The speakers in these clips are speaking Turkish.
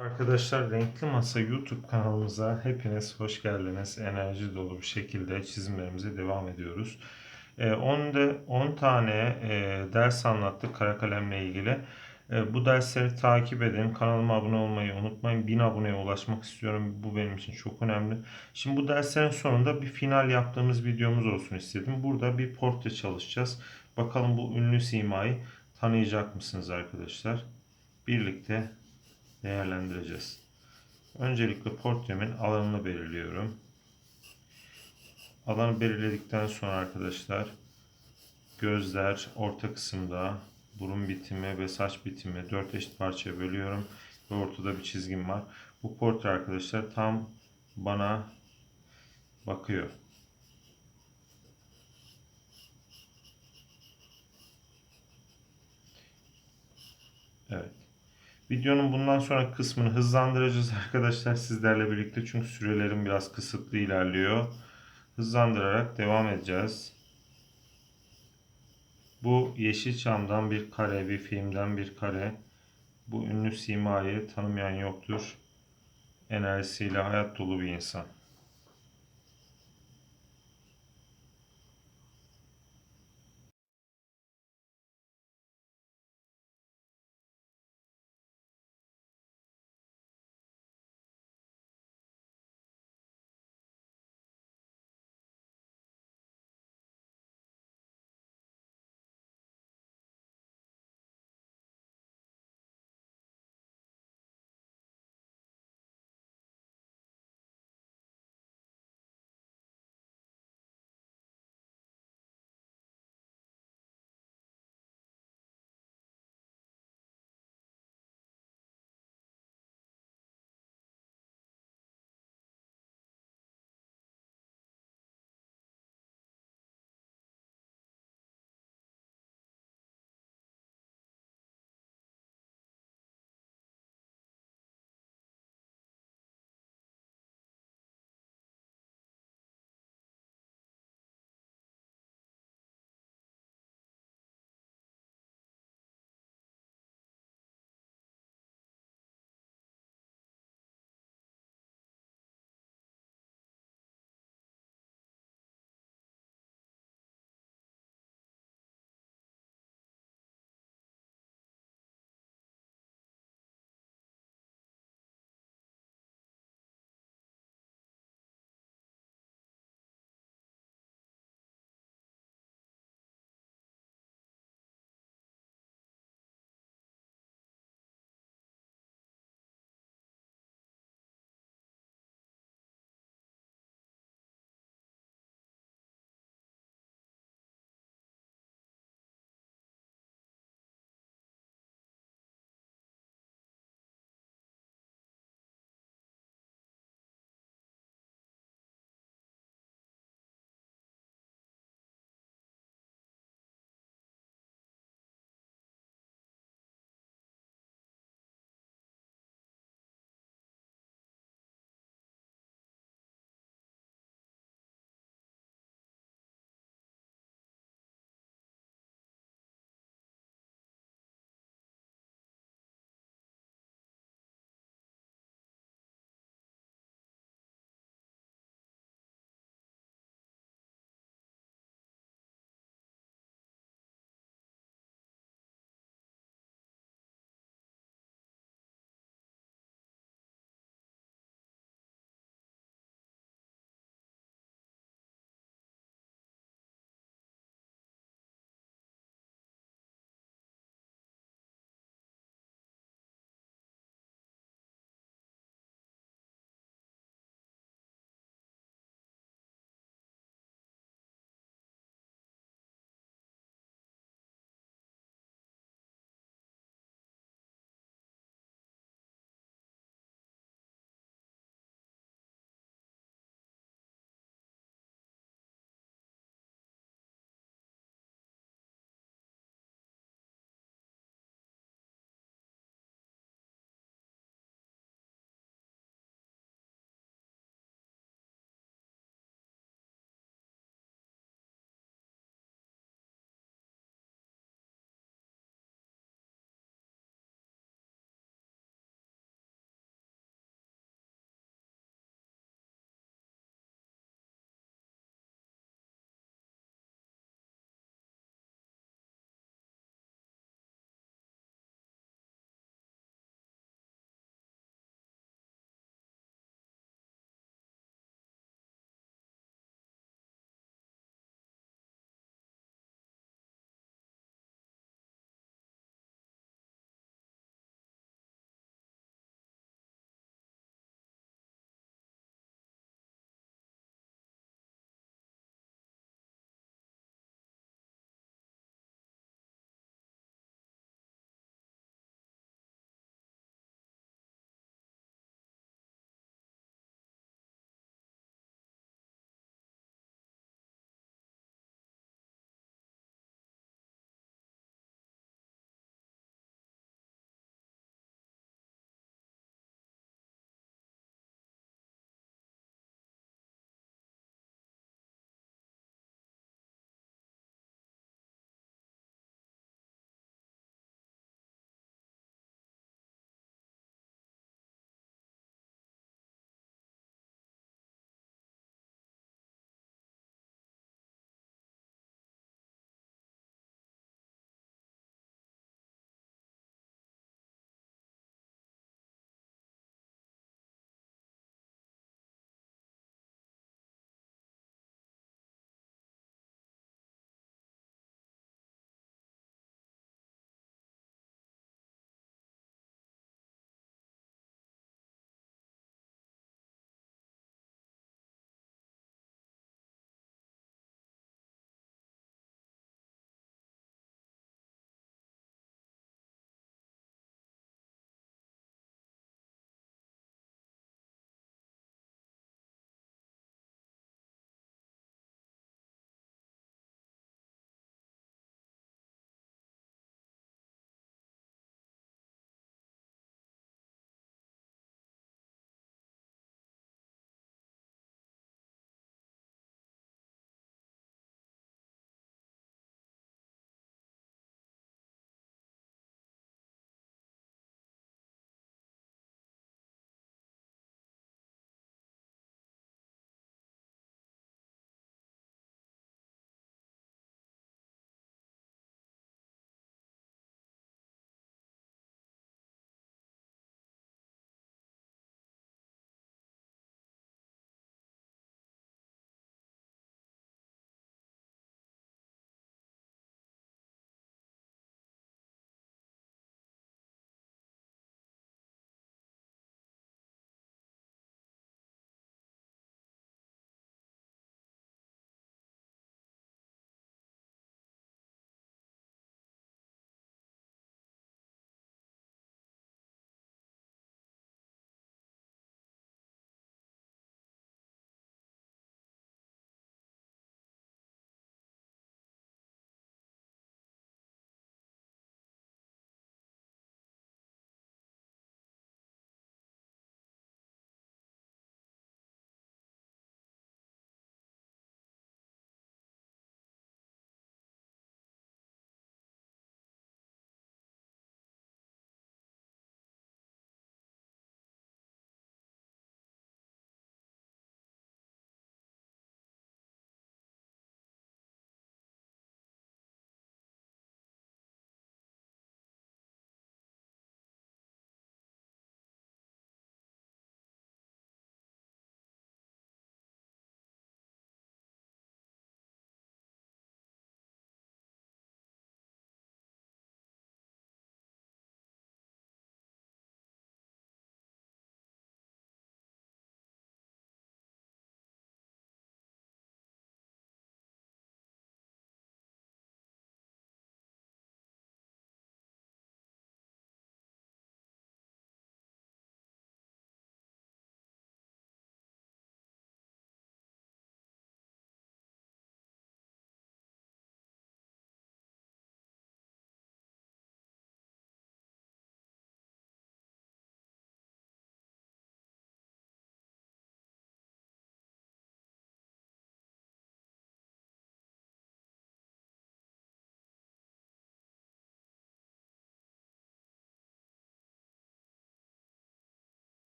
Arkadaşlar Renkli Masa YouTube kanalımıza hepiniz hoş geldiniz. Enerji dolu bir şekilde çizimlerimize devam ediyoruz. 10 de 10 tane e, ders anlattık kara kalemle ilgili. E, Bu dersleri takip edin. Kanalıma abone olmayı unutmayın. 1000 aboneye ulaşmak istiyorum. Bu benim için çok önemli. Şimdi bu derslerin sonunda bir final yaptığımız videomuz olsun istedim. Burada bir portre çalışacağız. Bakalım bu ünlü simayı tanıyacak mısınız arkadaşlar? Birlikte değerlendireceğiz. Öncelikle portremin alanını belirliyorum. Alanı belirledikten sonra arkadaşlar gözler orta kısımda burun bitimi ve saç bitimi 4 eşit parçaya bölüyorum ve ortada bir çizgim var. Bu portre arkadaşlar tam bana bakıyor. Evet. Videonun bundan sonra kısmını hızlandıracağız arkadaşlar sizlerle birlikte. Çünkü sürelerim biraz kısıtlı ilerliyor. Hızlandırarak devam edeceğiz. Bu Yeşilçam'dan bir kare, bir filmden bir kare. Bu ünlü simayı tanımayan yoktur. Enerjisiyle hayat dolu bir insan.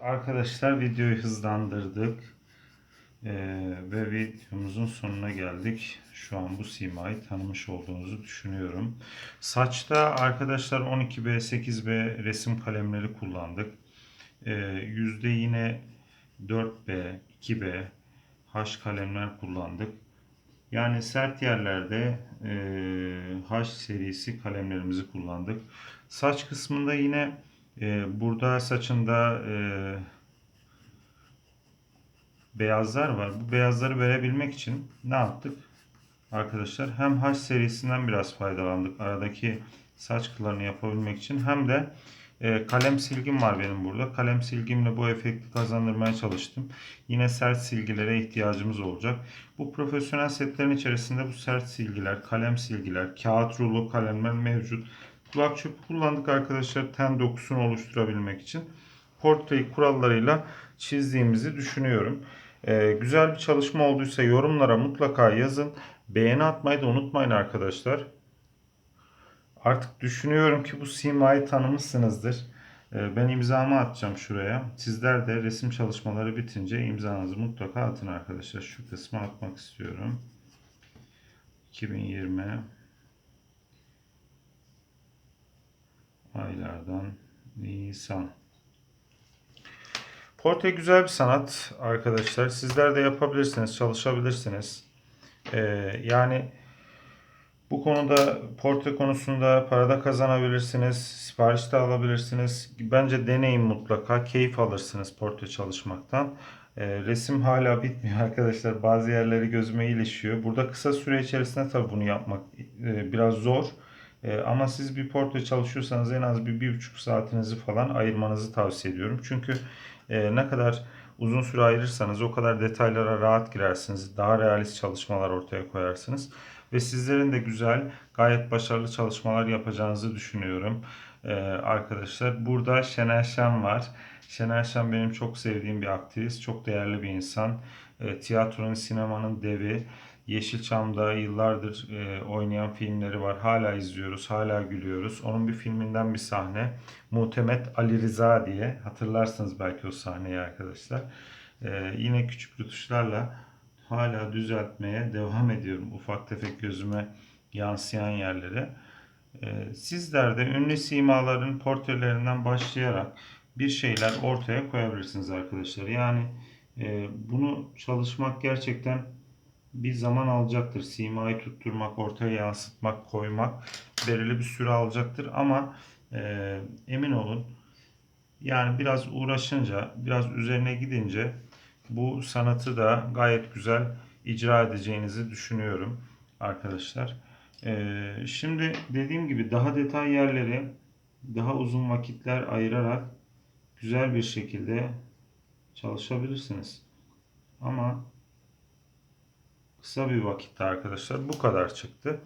Arkadaşlar videoyu hızlandırdık. Ee, ve videomuzun sonuna geldik. Şu an bu simayı tanımış olduğunuzu düşünüyorum. Saçta arkadaşlar 12B, 8B resim kalemleri kullandık. Ee, yüzde yine 4B, 2B H kalemler kullandık. Yani sert yerlerde e, H serisi kalemlerimizi kullandık. Saç kısmında yine e, burada saçında e, beyazlar var. Bu beyazları verebilmek için ne yaptık? Arkadaşlar hem H serisinden biraz faydalandık. Aradaki saç kıllarını yapabilmek için hem de e, kalem silgim var benim burada. Kalem silgimle bu efekti kazandırmaya çalıştım. Yine sert silgilere ihtiyacımız olacak. Bu profesyonel setlerin içerisinde bu sert silgiler, kalem silgiler, kağıt rulo kalemler mevcut. Kulak çöpü kullandık arkadaşlar ten dokusunu oluşturabilmek için. Portreyi kurallarıyla çizdiğimizi düşünüyorum. Ee, güzel bir çalışma olduysa yorumlara mutlaka yazın. Beğeni atmayı da unutmayın arkadaşlar. Artık düşünüyorum ki bu simayı tanımışsınızdır. Ee, ben imzamı atacağım şuraya. Sizler de resim çalışmaları bitince imzanızı mutlaka atın arkadaşlar. Şu kısmı atmak istiyorum. 2020 aylardan Nisan. Portre güzel bir sanat arkadaşlar. Sizler de yapabilirsiniz, çalışabilirsiniz. Ee, yani bu konuda portre konusunda parada kazanabilirsiniz, sipariş de alabilirsiniz. Bence deneyin mutlaka, keyif alırsınız portre çalışmaktan. Ee, resim hala bitmiyor arkadaşlar. Bazı yerleri gözüme ilişiyor. Burada kısa süre içerisinde tabii bunu yapmak e, biraz zor. E, ama siz bir portre çalışıyorsanız en az bir, bir buçuk saatinizi falan ayırmanızı tavsiye ediyorum. Çünkü e, ne kadar uzun süre ayırırsanız o kadar detaylara rahat girersiniz. Daha realist çalışmalar ortaya koyarsınız. Ve sizlerin de güzel, gayet başarılı çalışmalar yapacağınızı düşünüyorum. Ee, arkadaşlar burada Şener Şen var. Şener Şen benim çok sevdiğim bir aktivist, çok değerli bir insan. E, tiyatronun, sinemanın devi. Yeşilçam'da yıllardır e, oynayan filmleri var. Hala izliyoruz, hala gülüyoruz. Onun bir filminden bir sahne. Muhtemet Ali Rıza diye. Hatırlarsınız belki o sahneyi arkadaşlar. E, yine küçük rütuşlarla hala düzeltmeye devam ediyorum. Ufak tefek gözüme yansıyan yerlere. E, sizler de ünlü simaların portrelerinden başlayarak bir şeyler ortaya koyabilirsiniz arkadaşlar. Yani e, bunu çalışmak gerçekten bir zaman alacaktır. Simayı tutturmak, ortaya yansıtmak, koymak belirli bir süre alacaktır. Ama e, emin olun yani biraz uğraşınca, biraz üzerine gidince bu sanatı da gayet güzel icra edeceğinizi düşünüyorum arkadaşlar. E, şimdi dediğim gibi daha detay yerleri daha uzun vakitler ayırarak güzel bir şekilde çalışabilirsiniz. Ama kısa bir vakitte arkadaşlar bu kadar çıktı.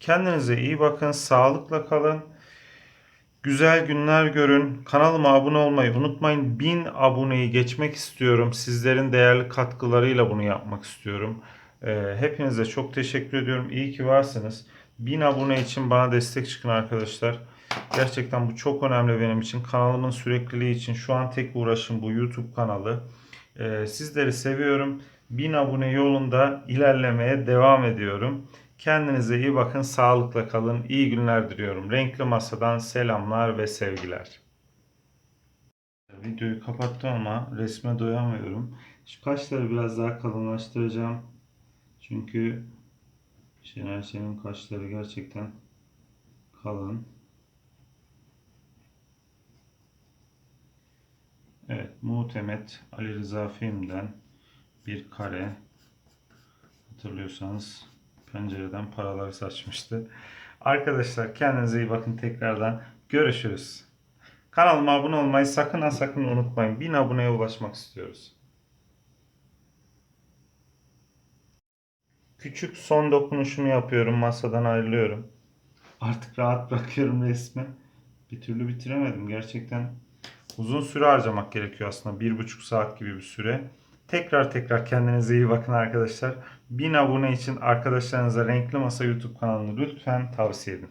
Kendinize iyi bakın, sağlıkla kalın. Güzel günler görün. Kanalıma abone olmayı unutmayın. 1000 aboneyi geçmek istiyorum. Sizlerin değerli katkılarıyla bunu yapmak istiyorum. Ee, hepinize çok teşekkür ediyorum. İyi ki varsınız. 1000 abone için bana destek çıkın arkadaşlar. Gerçekten bu çok önemli benim için. Kanalımın sürekliliği için şu an tek uğraşım bu YouTube kanalı. Ee, sizleri seviyorum. 1000 abone yolunda ilerlemeye devam ediyorum. Kendinize iyi bakın, sağlıkla kalın. İyi günler diliyorum. Renkli Masa'dan selamlar ve sevgiler. Videoyu kapattım ama resme doyamıyorum. Şu kaşları biraz daha kalınlaştıracağım. Çünkü Şener Şen'in kaşları gerçekten kalın. Evet, Muhtemet Ali Rıza filmden bir kare. Hatırlıyorsanız pencereden paralar saçmıştı. Arkadaşlar kendinize iyi bakın tekrardan. Görüşürüz. Kanalıma abone olmayı sakın ha sakın unutmayın. 1000 aboneye ulaşmak istiyoruz. Küçük son dokunuşumu yapıyorum. Masadan ayrılıyorum. Artık rahat bırakıyorum resmi. Bir türlü bitiremedim. Gerçekten uzun süre harcamak gerekiyor aslında. Bir buçuk saat gibi bir süre. Tekrar tekrar kendinize iyi bakın arkadaşlar. 1000 abone için arkadaşlarınıza Renkli Masa YouTube kanalını lütfen tavsiye edin.